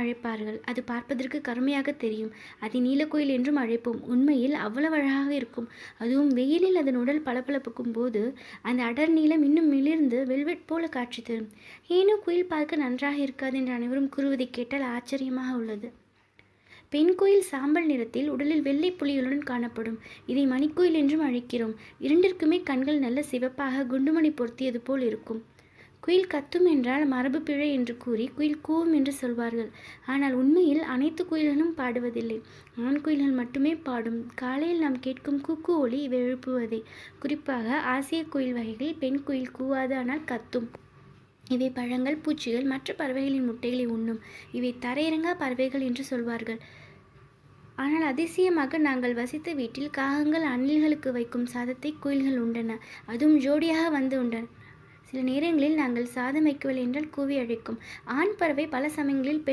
அழைப்பார்கள். அது பார்ப்பதற்கு கருமையாக தெரியும். அதை நீலக்கோயில் என்றும் அழைப்போம். உண்மையில் அவ்வளவு அழகாக இருக்கும். அதுவும் வெயிலில் அதன் உடல் பளபளப்புக்கும் போது அந்த அடர் நீளம் இன்னும் மிளிர்ந்து வெல்வெட் போல காட்சி தரும் ஏனோ குயில் பார்க்க நன்றாக இருக்காது என்று அனைவரும் கூறுவதை கேட்டால் ஆச்சரியமாக உள்ளது. பெண் கோயில் சாம்பல் நிறத்தில் உடலில் வெள்ளை புலிகளுடன் காணப்படும். இதை மணிக்கோயில் என்றும் அழைக்கிறோம். இரண்டிற்குமே கண்கள் நல்ல சிவப்பாக குண்டுமணி பொருத்தியது போல் இருக்கும். குயில் கத்தும் என்றால் மரபு பிழை என்று கூறி குயில் கூவும் என்று சொல்வார்கள். ஆனால் உண்மையில் அனைத்து குயில்களும் பாடுவதில்லை. ஆண் குயில்கள் மட்டுமே பாடும். காலையில் நாம் கேட்கும் குக்கு ஒளி இவை எழுப்புவதே. குறிப்பாக ஆசிய குயில் வகைகளில் பெண் குயில் கூவாது ஆனால் கத்தும். இவை பழங்கள் பூச்சிகள் மற்ற பறவைகளின் முட்டைகளை உண்ணும். இவை தரையிறங்கா பறவைகள் என்று சொல்வார்கள். ஆனால் அதிசயமாக நாங்கள் வசித்த வீட்டில் காகங்கள் அணில்களுக்கு வைக்கும் சாதத்தை குயில்கள் உண்டன. அதுவும் ஜோடியாக வந்து உண்டன சில நேரங்களில் நாங்கள் சாதம் வைக்கவில்லை என்றால் கூவி அழைக்கும். ஆண் பறவை பல சமயங்களில் பெண்